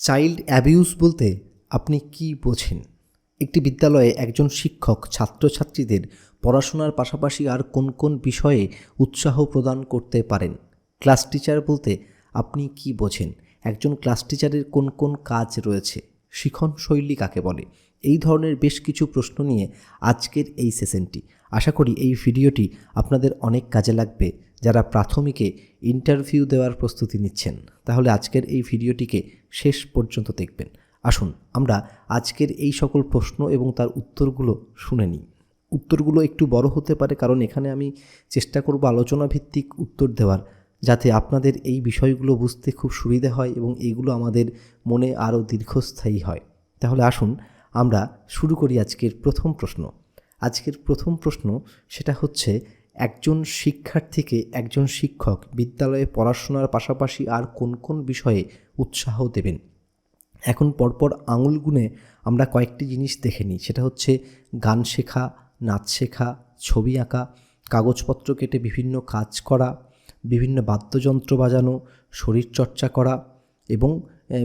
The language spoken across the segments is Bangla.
চাইল্ড অ্যাবিউজ বলতে আপনি কি বোঝেন? একটি বিদ্যালয়ে একজন শিক্ষক ছাত্রছাত্রীদের পড়াশোনার পাশাপাশি আর কোন কোন বিষয়ে উৎসাহ প্রদান করতে পারেন? ক্লাস টিচার বলতে আপনি কি বোঝেন? একজন ক্লাস টিচারের কোন কোন কাজ রয়েছে? শিখন শৈলী কাকে বলে? এই ধরনের বেশ কিছু প্রশ্ন নিয়ে আজকের এই সেশনটি। আশা করি এই ভিডিওটি আপনাদের অনেক কাজে লাগবে। যারা প্রাথমিকে ইন্টারভিউ দেওয়ার প্রস্তুতি নিচ্ছেন, তাহলে আজকের এই ভিডিওটিকে শেষ পর্যন্ত দেখবেন। আসুন, আমরা আজকের এই সকল প্রশ্ন এবং তার উত্তরগুলো শুনে নিই। উত্তরগুলো একটু বড় হতে পারে, কারণ এখানে আমি চেষ্টা করব আলোচনা ভিত্তিক উত্তর দেওয়ার, যাতে আপনাদের এই বিষয়গুলো বুঝতে খুব সুবিধা হয় এবং এইগুলো আমাদের মনে আরও দীর্ঘস্থায়ী হয়। তাহলে আসুন, আমরা শুরু করি আজকের প্রথম প্রশ্ন। আজকের প্রথম প্রশ্ন সেটা হচ্ছে একজন শিক্ষার্থীকে একজন শিক্ষক বিদ্যালয়ে পড়াশোনার পাশাপাশি আর কোন কোন বিষয়ে উৎসাহ দেবেন? এখন পরপর আঙুল গুনে আমরা কয়েকটি জিনিস দেখে নিই। সেটা হচ্ছে গান শেখা, নাচ শেখা, ছবি আঁকা, কাগজপত্র কেটে বিভিন্ন কাজ করা, বিভিন্ন বাদ্যযন্ত্র বাজানো, শরীরচর্চা করা এবং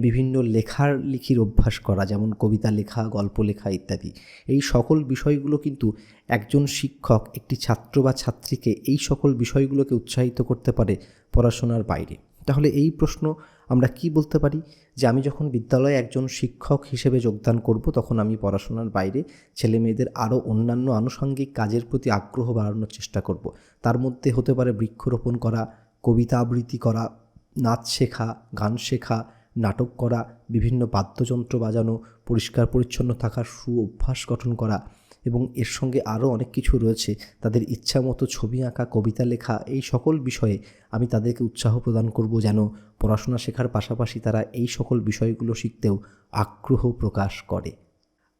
বিভিন্ন লেখার লিখির অভ্যাস করা, যেমন কবিতা লেখা, গল্প লেখা ইত্যাদি। এই সকল বিষয়গুলো কিন্তু একজন শিক্ষক, একটি ছাত্র বা ছাত্রীকে এই সকল বিষয়গুলোকে উৎসাহিত করতে পারে পড়াশোনার বাইরে। তাহলে এই প্রশ্ন আমরা কি বলতে পারি? যে আমি যখন বিদ্যালয়ে একজন শিক্ষক হিসেবে যোগদান করব, তখন আমি পড়াশোনার বাইরে ছেলে মেয়েদের আরও অন্যান্য আনুষঙ্গিক কাজের প্রতি আগ্রহ বাড়ানোর চেষ্টা করব। তার মধ্যে হতে পারে বৃক্ষরোপণ করা, কবিতা আবৃত্তি করা, নাচ শেখা, গান শেখা নাটক করা, বিভিন্ন বাদ্যযন্ত্র বাজানো, পরিষ্কার পরিচ্ছন্ন থাকার সু অভ্যাস গঠন করা এবং এর সঙ্গে আরও অনেক কিছু রয়েছে। তাদের ইচ্ছা মতো ছবি আঁকা, কবিতা লেখা এই সকল বিষয়ে আমি তাদেরকে উৎসাহ প্রদান করব যেন পড়াশোনা শেখার পাশাপাশি তারা এই সকল বিষয়গুলো শিখতেও আগ্রহ প্রকাশ করে।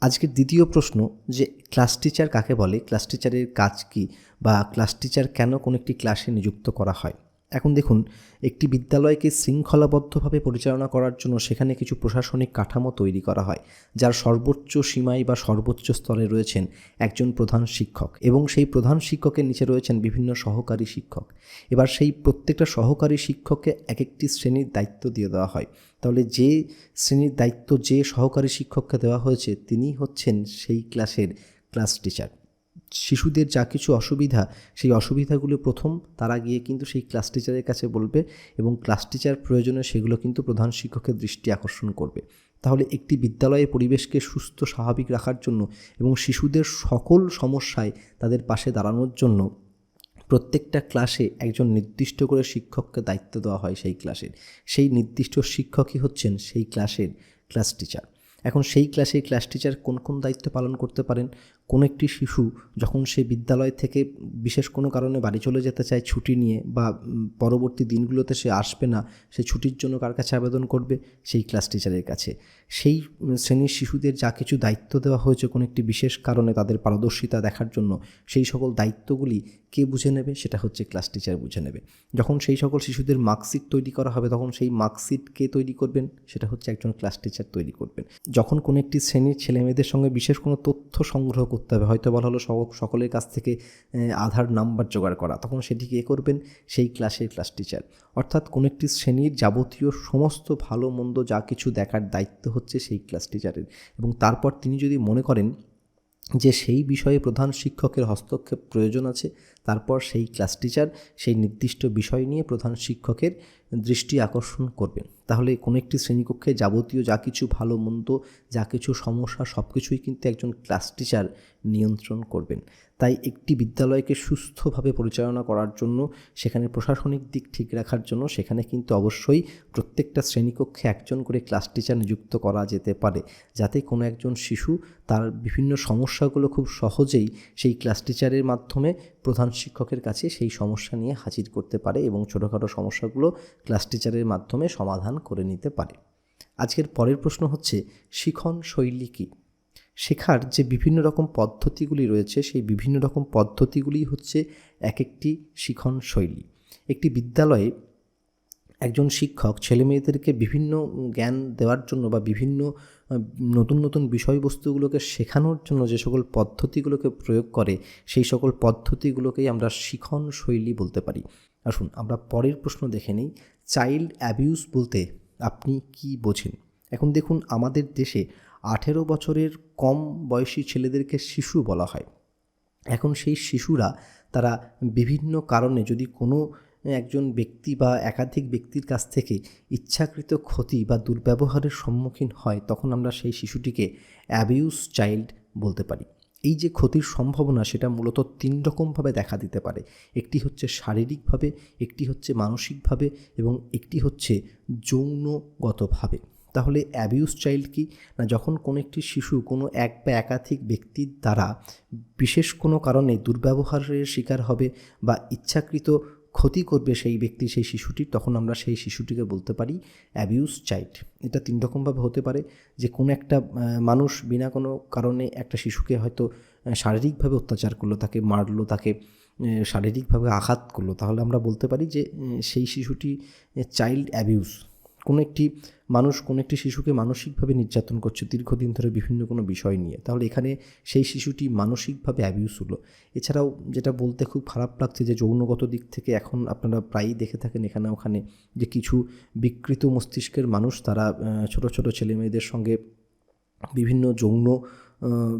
আজকের দ্বিতীয় প্রশ্ন যে ক্লাস টিচার কাকে বলে? ক্লাস টিচারের কাজ কী? বা ক্লাস টিচার কেন কোনো একটি ক্লাসে নিযুক্ত করা হয়? এখন দেখুন, একটি বিদ্যালয়কে শৃঙ্খলাবদ্ধভাবে পরিচালনা করার জন্য সেখানে কিছু প্রশাসনিক কাঠামো তৈরি করা হয়, যার সর্বোচ্চ সীমায় বা সর্বোচ্চ স্তরে রয়েছেন একজন প্রধান শিক্ষক এবং সেই প্রধান শিক্ষকের নিচে রয়েছেন বিভিন্ন সহকারী শিক্ষক। এবার সেই প্রত্যেকটা সহকারী শিক্ষককে এক একটি শ্রেণির দায়িত্ব দিয়ে দেওয়া হয়। তাহলে যে শ্রেণির দায়িত্ব যে সহকারী শিক্ষককে দেওয়া হয়েছে তিনি হচ্ছেন সেই ক্লাসের ক্লাস টিচার। শিশুদের যা কিছু অসুবিধা, সেই অসুবিধাগুলো প্রথম তারা গিয়ে কিন্তু সেই ক্লাস টিচারের কাছে বলবে এবং ক্লাস টিচার প্রয়োজনে সেগুলো কিন্তু প্রধান শিক্ষকের দৃষ্টি আকর্ষণ করবে। তাহলে একটি বিদ্যালয়ের পরিবেশকে সুস্থ, স্বাভাবিক রাখার জন্য এবং শিশুদের সকল সমস্যায় তাদের পাশে দাঁড়ানোর জন্য প্রত্যেকটা ক্লাসে একজন নির্দিষ্ট করে শিক্ষককে দায়িত্ব দেওয়া হয় সেই ক্লাসের সেই নির্দিষ্ট শিক্ষকই হচ্ছেন সেই ক্লাসের ক্লাস টিচার এখন সেই ক্লাসে ক্লাস টিচার কোন কোন দায়িত্ব পালন করতে পারেন? কোনো একটি শিশু যখন সে বিদ্যালয় থেকে বিশেষ কোনো কারণে বাড়ি চলে যেতে চায় ছুটি নিয়ে বা পরবর্তী দিনগুলোতে সে আসবে না, সে ছুটির জন্য কার কাছে আবেদন করবে? সেই ক্লাস টিচারের কাছে। সেই শ্রেণির শিশুদের যা কিছু দায়িত্ব দেওয়া হয়েছে কোনো একটি বিশেষ কারণে তাদের পারদর্শিতা দেখার জন্য, সেই সকল দায়িত্বগুলি কে বুঝে নেবে? সেটা হচ্ছে ক্লাস টিচার বুঝে নেবে। যখন সেই সকল শিশুদের মার্কশিট তৈরি করা হবে, তখন সেই মার্কশিট কে তৈরি করবেন? সেটা হচ্ছে একজন ক্লাস টিচার তৈরি করবেন। যখন কোনো একটি শ্রেণির ছেলেমেয়েদের সঙ্গে বিশেষ কোনো তথ্য সংগ্রহ করতে হবে। হয়তো বলা হলো সক- সকলের কাছ থেকে আধার নাম্বার জোগাড় করা। তখন সেটি কে করবেন? সেই ক্লাসের ক্লাস টিচার। অর্থাৎ কোনো একটি শ্রেণির যাবতীয় সমস্ত ভালো মন্দ যা কিছু দেখার দায়িত্ব হচ্ছে সেই ক্লাস টিচারের। এবং তারপর তিনি যদি মনে করেন যে সেই বিষয়ে প্রধান শিক্ষকের হস্তক্ষেপ প্রয়োজন আছে, তারপর সেই ক্লাস টিচার সেই নির্দিষ্ট বিষয় নিয়ে প্রধান শিক্ষকের দৃষ্টি আকর্ষণ করবেন। তাহলে কোনো একটি শ্রেণীকক্ষে যাবতীয় যা কিছু ভালো, মন্দ, যা কিছু সমস্যা সব কিছুই কিন্তু একজন ক্লাস টিচার নিয়ন্ত্রণ করবেন। তাই একটি বিদ্যালয়কে সুস্থভাবে পরিচালনা করার জন্য, সেখানে প্রশাসনিক দিক ঠিক রাখার জন্য, সেখানে কিন্তু অবশ্যই প্রত্যেকটা শ্রেণীকক্ষে একজন করে ক্লাস টিচার নিযুক্ত করা যেতে পারে। যাতে কোনো একজন শিশু তার বিভিন্ন সমস্যাগুলো খুব সহজেই সেই ক্লাস টিচারের মাধ্যমে প্রধান শিক্ষকের কাছে সেই সমস্যা নিয়ে হাজির করতে পারে এবং ছোটোখাটো সমস্যাগুলো ক্লাস টিচারের মাধ্যমে সমাধান করে নিতে পারে। আজকের পরের প্রশ্ন হচ্ছে, শিখন শৈলী কী? শেখার যে বিভিন্ন রকম পদ্ধতিগুলি রয়েছে, সেই বিভিন্ন রকম পদ্ধতিগুলি হচ্ছে এক একটি শিখন শৈলী। একটি বিদ্যালয়ে একজন শিক্ষক ছেলেমেয়েদেরকে বিভিন্ন জ্ঞান দেওয়ার জন্য বা বিভিন্ন নতুন নতুন বিষয়বস্তুগুলোকে শেখানোর জন্য যে সকল পদ্ধতিগুলোকে প্রয়োগ করে, সেই সকল পদ্ধতিগুলোকেই আমরা শিখন শৈলী বলতে পারি। আসুন, আমরা পরের প্রশ্ন দেখে নিই। চাইল্ড অ্যাবিউজ বলতে আপনি কি বোঝেন? এখন দেখুন, আমাদের দেশে আঠেরো বছরের কম বয়সী ছেলেদেরকে শিশু বলা হয়। এখন সেই শিশুরা তারা বিভিন্ন কারণে যদি কোনো একজন ব্যক্তি বা একাধিক ব্যক্তির কাছ থেকে ইচ্ছাকৃত ক্ষতি বা দুর্ব্যবহারের সম্মুখীন হয়, তখন আমরা সেই শিশুটিকে অ্যাবিউস চাইল্ড বলতে পারি। এই যে ক্ষতির সম্ভাবনা, সেটা মূলত তিন রকমভাবে দেখা দিতে পারে। একটি হচ্ছে শারীরিকভাবে, একটি হচ্ছে মানসিকভাবে এবং একটি হচ্ছে যৌনগতভাবে। তাহলে অ্যাবিউস চাইল্ড কি? না, যখন কোনো একটি শিশু কোনো এক বা একাধিক ব্যক্তির দ্বারা বিশেষ কোনো কারণে দুর্ব্যবহারের শিকার হবে বা ইচ্ছাকৃত ক্ষতি করবে সেই ব্যক্তি, সেই শিশুটির তখন আমরা সেই শিশুটিকে বলতে পারি অ্যাবিউস চাইল্ড এটা তিন রকমভাবে হতে পারে। যে কোনো একটা মানুষ বিনা কোনো কারণে একটা শিশুকে হয়তো শারীরিকভাবে অত্যাচার করল, তাকে মারলো, তাকে শারীরিকভাবে আঘাত করল, তাহলে আমরা বলতে পারি যে সেই শিশুটি চাইল্ড অ্যাবিউস কোনো একটি মানুষ, কোনো একটি শিশুকে মানসিকভাবে নির্যাতন করছে দীর্ঘদিন ধরে বিভিন্ন কোনো বিষয় নিয়ে। তাহলে এখানে সেই শিশুটি মানসিকভাবে অ্যাবিউস হলো। এছাড়াও যেটা বলতে খুব খারাপ লাগছে যে যৌনগত দিক থেকে এখন আপনারা প্রায়ই দেখে থাকেন এখানে ওখানে যে কিছু বিকৃত মস্তিষ্কের মানুষ তারা ছোট ছোট ছেলে মেয়েদের সঙ্গে বিভিন্ন যৌন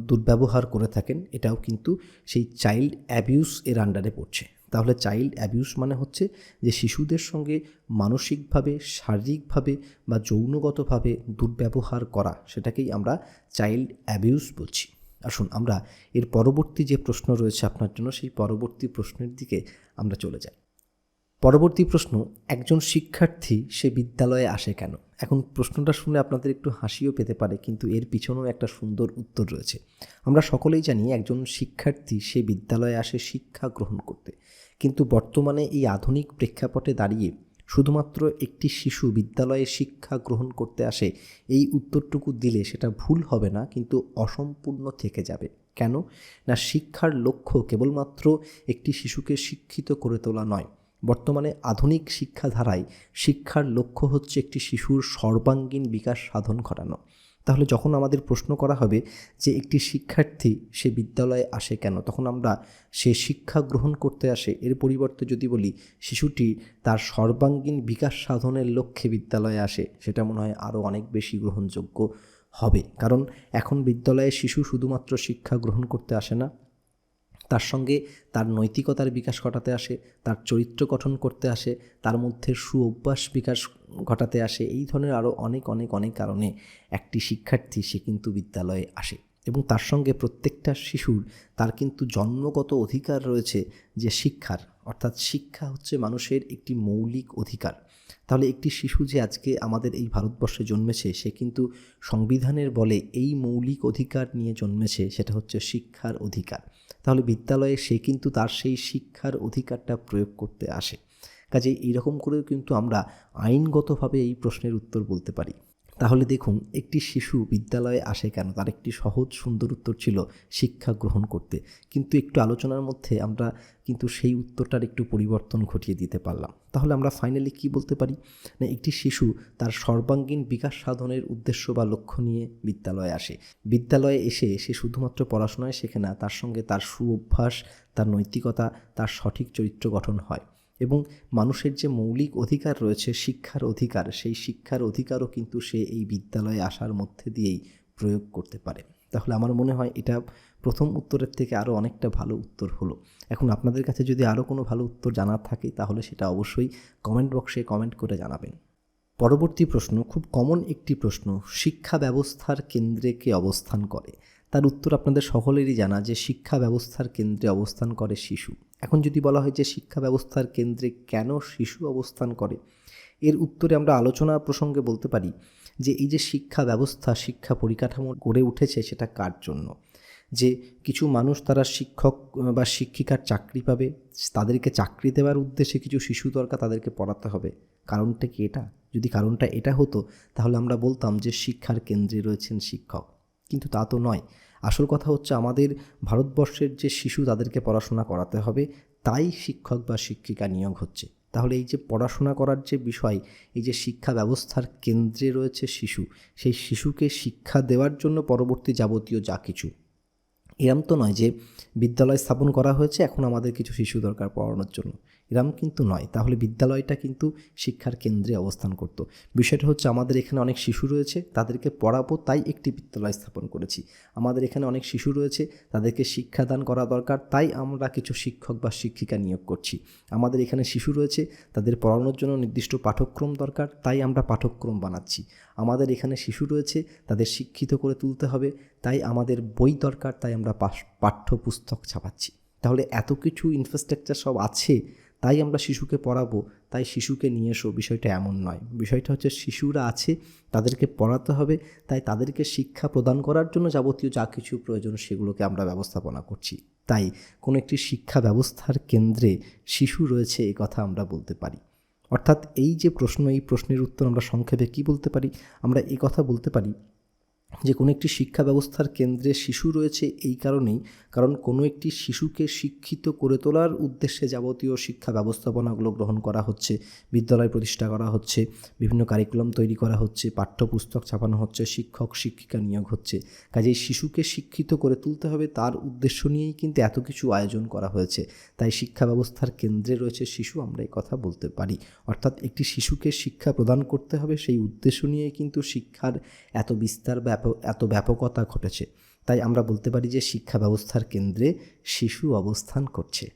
দুর্ব্যবহার করে থাকেন। এটাও কিন্তু সেই চাইল্ড অ্যাবিউস এর আন্ডারে পড়ছে। তাহলে চাইল্ড অ্যাবিউস মানে হচ্ছে যে শিশুদের সঙ্গে মানসিকভাবে, শারীরিকভাবে বা যৌনগতভাবে দুর্ব্যবহার করা, সেটাকেই আমরা চাইল্ড অ্যাবিউস বলছি। আসুন আমরা এর পরবর্তী যে প্রশ্ন রয়েছে আপনার জন্য, সেই পরবর্তী প্রশ্নের দিকে আমরা চলে যাই। পরবর্তী প্রশ্ন, একজন শিক্ষার্থী সে বিদ্যালয়ে আসে কেন? এখন প্রশ্নটা শুনে আপনাদের একটু হাসিও পেতে পারে, কিন্তু এর পিছনেও একটা সুন্দর উত্তর রয়েছে। আমরা সকলেই জানি একজন শিক্ষার্থী সে বিদ্যালয়ে আসে শিক্ষা গ্রহণ করতে। কিন্তু বর্তমানে এই আধুনিক প্রেক্ষাপটে দাঁড়িয়ে শুধুমাত্র একটি শিশু বিদ্যালয়ে শিক্ষা গ্রহণ করতে আসে, এই উত্তরটুকু দিলে সেটা ভুল হবে না, কিন্তু অসম্পূর্ণ থেকে যাবে। কেন? না, শিক্ষার লক্ষ্য কেবলমাত্র একটি শিশুকে শিক্ষিত করে তোলা নয়। বর্তমানে আধুনিক শিক্ষাধারায় শিক্ষার লক্ষ্য হচ্ছে একটি শিশুর সর্বাঙ্গীন বিকাশ সাধন ঘটানো। তাহলে যখন আমাদের প্রশ্ন করা হবে যে একটি শিক্ষার্থী সে বিদ্যালয়ে আসে কেন, তখন আমরা সে শিক্ষা গ্রহণ করতে আসে, এর পরিবর্তে যদি বলি শিশুটি তার সর্বাঙ্গীন বিকাশ সাধনের লক্ষ্যে বিদ্যালয়ে আসে, সেটা মনে হয় আরও অনেক বেশি গ্রহণযোগ্য হবে। কারণ এখন বিদ্যালয়ে শিশু শুধুমাত্র শিক্ষা গ্রহণ করতে আসে না তার সঙ্গে তার নৈতিকতার বিকাশ ঘটাতে আসে, তার চরিত্র গঠন করতে আসে, তার মধ্যে সুঅভ্যাস বিকাশ ঘটাতে আসে, এই ধরনের আরও অনেক অনেক অনেক কারণে একটি শিক্ষার্থী সে কিন্তু বিদ্যালয়ে আসে। এবং তার সঙ্গে প্রত্যেকটা শিশুর তার কিন্তু জন্মগত অধিকার রয়েছে যে শিক্ষার, অর্থাৎ শিক্ষা হচ্ছে মানুষের একটি মৌলিক অধিকার। তাহলে একটি শিশু যে আজকে আমাদের এই ভারতবর্ষে জন্মেছে, সে কিন্তু সংবিধানের বলে এই মৌলিক অধিকার নিয়ে জন্মেছে, সেটা হচ্ছে শিক্ষার অধিকার। তাহলে বিদ্যালয়ে সে কিন্তু তার সেই শিক্ষার অধিকারটা প্রয়োগ করতে আসে। কাজে এইরকম করেও কিন্তু আমরা আইনগতভাবে এই প্রশ্নের উত্তর বলতে পারি। তাহলে দেখুন, একটি শিশু বিদ্যালয়ে আসে কেন? তার একটি সহজ সুন্দর উত্তর ছিল শিক্ষা গ্রহণ করতে। কিন্তু একটু আলোচনার মধ্যে আমরা কিন্তু সেই উত্তরটার একটু পরিবর্তন ঘটিয়ে দিতে পারলাম। তাহলে আমরা ফাইনালি কি বলতে পারি? না, একটি শিশু তার সর্বাঙ্গীন বিকাশ সাধনের উদ্দেশ্য বা লক্ষ্য নিয়ে বিদ্যালয়ে আসে। বিদ্যালয়ে এসে সে শুধুমাত্র পড়াশোনায় শেখে না, তার সঙ্গে তার সু অভ্যাস তার নৈতিকতা, তার সঠিক চরিত্র গঠন হয় এবং মানুষের যে মৌলিক অধিকার রয়েছে, শিক্ষার অধিকার, সেই শিক্ষার অধিকারও কিন্তু সে এই বিদ্যালয়ে আসার মধ্যে দিয়েই প্রয়োগ করতে পারে। তাহলে আমার মনে হয় এটা প্রথম উত্তরের থেকে আরও অনেকটা ভালো উত্তর হলো। এখন আপনাদের কাছে যদি আরও কোনো ভালো উত্তর জানার থাকে, তাহলে সেটা অবশ্যই কমেন্ট বক্সে কমেন্ট করে জানাবেন। পরবর্তী প্রশ্ন, খুব কমন একটি প্রশ্ন, শিক্ষা ব্যবস্থার কেন্দ্রে কে অবস্থান করে? তার উত্তর আপনাদের সকলেরই জানা যে শিক্ষা ব্যবস্থার কেন্দ্রে অবস্থান করে শিশু। এখন যদি বলা হয় যে শিক্ষা ব্যবস্থার কেন্দ্রে কেন শিশু অবস্থান করে, এর উত্তরে আমরা আলোচনা প্রসঙ্গে বলতে পারি যে এই যে শিক্ষা ব্যবস্থা, শিক্ষা পরিকাঠামো গড়ে উঠেছে সেটা কার জন্য? যে কিছু মানুষ তারা শিক্ষক বা শিক্ষিকার চাকরি পাবে, তাদেরকে চাকরি দেওয়ার উদ্দেশ্যে কিছু শিশু দরকার তাদেরকে পড়াতে হবে। কারণটা কি এটা? যদি কারণটা এটা হতো, তাহলে আমরা বলতাম যে শিক্ষার কেন্দ্রে রয়েছেন শিক্ষক। কিন্তু তা তো নয়। আসল কথা হচ্ছে আমাদের ভারতবর্ষের যে শিশু তাদেরকে পড়াশোনা করাতে হবে, তাই শিক্ষক বা শিক্ষিকা নিয়োগ হচ্ছে। তাহলে এই যে পড়াশোনা করার যে বিষয়, এই যে শিক্ষা ব্যবস্থার কেন্দ্রে রয়েছে শিশু, সেই শিশুকে শিক্ষা দেওয়ার জন্য পরবর্তী যাবতীয় যা কিছু এরম তো নয় যে বিদ্যালয় স্থাপন করা হয়েছে, এখন আমাদের কিছু শিশু দরকার পড়ানোর জন্য। এরম কিন্তু নয়। তাহলে বিদ্যালয়টা কিন্তু শিক্ষার কেন্দ্রে অবস্থান করত। বিষয়টা হচ্ছে আমাদের এখানে অনেক শিশু রয়েছে, তাদেরকে পড়াবো, তাই একটি বিদ্যালয় স্থাপন করেছি। আমাদের এখানে অনেক শিশু রয়েছে, তাদেরকে শিক্ষাদান করা দরকার, তাই আমরা কিছু শিক্ষক বা শিক্ষিকা নিয়োগ করছি। আমাদের এখানে শিশু রয়েছে, তাদের পড়ানোর জন্য নির্দিষ্ট পাঠ্যক্রম দরকার, তাই আমরা পাঠ্যক্রম বানাচ্ছি। আমাদের এখানে শিশু রয়েছে, তাদের শিক্ষিত করে তুলতে হবে, তাই আমাদের বই দরকার, তাই আমরা পাস- পাঠ্যপুস্তক ছাপাচ্ছি। তাহলে এত কিছু ইনফ্রাস্ট্রাকচার সব আছে তাই আমরা শিশুকে পড়াবো, তাই শিশুকে নিয়ে এসো। বিষয়টা এমন নয়। বিষয়টা হচ্ছে শিশুরা আছে, তাদেরকে পড়াতে হবে, তাই তাদেরকে শিক্ষা প্রদান করার জন্য যাবতীয় যা কিছু প্রয়োজন সেগুলোকে আমরা ব্যবস্থাপনা করছি। তাই কোনো একটি শিক্ষা ব্যবস্থার কেন্দ্রে শিশু রয়েছে এই কথা আমরা বলতে পারি। অর্থাৎ এই যে প্রশ্ন, এই প্রশ্নের উত্তর আমরা সংক্ষেপে কী বলতে পারি? আমরা এই কথা বলতে পারি যে কোনো একটি শিক্ষা ব্যবস্থার কেন্দ্রে শিশু রয়েছে এই কারণেই, কারণ কোনো একটি শিশুকে শিক্ষিত করে তোলার উদ্দেশ্যে যাবতীয় শিক্ষা ব্যবস্থাপনাগুলো গ্রহণ করা হচ্ছে, বিদ্যালয় প্রতিষ্ঠা করা হচ্ছে, বিভিন্ন কারিকুলাম তৈরি করা হচ্ছে, পাঠ্যপুস্তক ছাপানো হচ্ছে, শিক্ষক, শিক্ষিকা নিয়োগ হচ্ছে। কাজেই শিশুকে শিক্ষিত করে তুলতে হবে তার উদ্দেশ্য নিয়েই কিন্তু এত কিছু আয়োজন করা হয়েছে। তাই শিক্ষা ব্যবস্থার কেন্দ্রে রয়েছে শিশু, আমরা এই কথা বলতে পারি। অর্থাৎ একটি শিশুকে শিক্ষা প্রদান করতে হবে, সেই উদ্দেশ্য নিয়েই কিন্তু শিক্ষার এত বিস্তার ব্যাপক এত ব্যাপকতা ঘটেছে। তাই আমরা বলতে পারি যে শিক্ষা ব্যবস্থার কেন্দ্রে শিশু অবস্থান করছে।